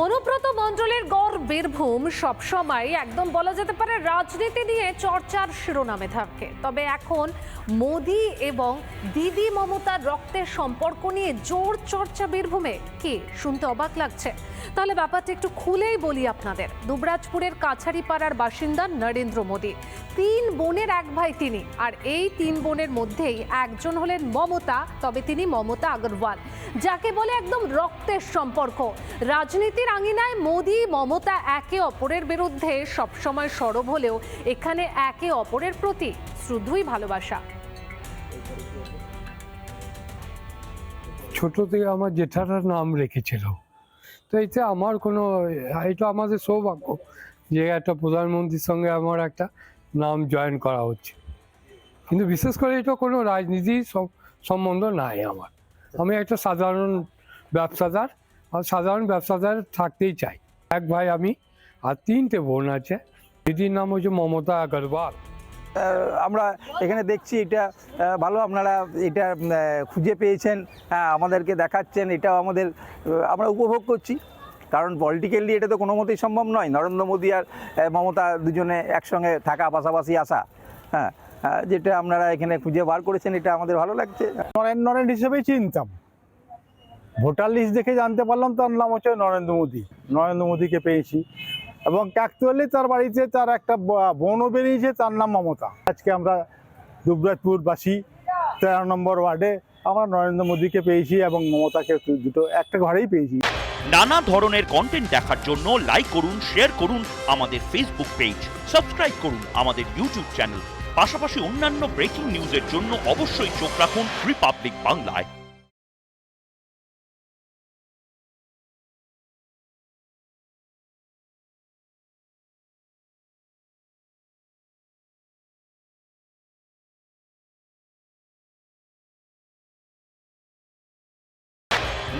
অনুব্রত মণ্ডলের গড় বীরভূম সবসময় একদম বলা যেতে পারে রাজনীতি নিয়ে চর্চার শিরোনামে থাকে। তবে এখন মোদি এবং দিদি মমতার রক্তের সম্পর্ক নিয়ে জোর চর্চা বীরভূমে। কি, শুনতে অবাক লাগছে? তাহলে ব্যাপারটা একটু খুলেই বলি আপনাদের। দুবরাজপুরের কাছারিপাড়ার বাসিন্দা নরেন্দ্র মোদী। তিন বোনের এক ভাই তিনি, আর এই তিন বোনের মধ্যেই একজন হলেন মমতা, তবে তিনি মমতা আগরওয়াল, যাকে বলে একদম রক্তের সম্পর্ক। রাজনীতির আঙিনায় মোদি, মমতা একে অপরের বিরুদ্ধে সবসময় সরব হলেও এখানে একে অপরের প্রতি শুধুই ভালোবাসা। ছোট থেকে আমার জেঠাটার নাম রেখেছিল। তো এতে আমার কোনো এটা আমাদের সৌভাগ্য যে একটা প্রধানমন্ত্রীর সঙ্গে আমার একটা নাম জয়েন করা হচ্ছে। কিন্তু বিশেষ করে এটা কোনো রাজনীতির সম- সম্বন্ধ নাই আমার। আমি একটা সাধারণ ব্যবসাদার আর সাধারণ ব্যবসাদার থাকতেই চাই। এক ভাই আমি আর তিনটে বোন আছে। দিদির নাম হচ্ছে মমতা আগরওয়াল। আমরা এখানে দেখছি এটা ভালো আপনারা এটা খুঁজে পেয়েছেন হ্যাঁ আমাদেরকে দেখাচ্ছেন এটাও আমাদের আমরা উপভোগ করছি। কারণ পলিটিক্যালি এটা তো কোনো মতেই সম্ভব নয়। নরেন্দ্র মোদী আর মমতা দুজনে একসঙ্গে থাকা পাশাপাশি আসা হ্যাঁ যেটা আপনারা এখানে খুঁজে বার করেছেন এটা আমাদের ভালো লাগছে। নরেন নরেন হিসেবেই চিনতাম। ভোটার লিস্ট দেখে জানতে পারলাম তার নাম হচ্ছে নরেন্দ্র মোদী। নরেন্দ্র মোদীকে পেয়েছি। এবং অ্যাকচুয়ালি তার বাড়িতে তার একটা বোনও বেরিয়েছে, তার নাম মমতা। আজকে আমরা দুবরাজপুরবাসী, তেরো নম্বর ওয়ার্ডে আমরা নরেন্দ্র মোদীকে পেয়েছি এবং মমতাকে দুটো, একটা ঘরেই পেয়েছি। নানা ধরনের কন্টেন্ট দেখার জন্য লাইক করুন শেয়ার করুন আমাদের ফেসবুক পেজ সাবস্ক্রাইব করুন আমাদের ইউটিউব চ্যানেল পাশাপাশি অন্যান্য ব্রেকিং নিউজের জন্য অবশ্যই চোখ রাখুন রিপাবলিক বাংলায়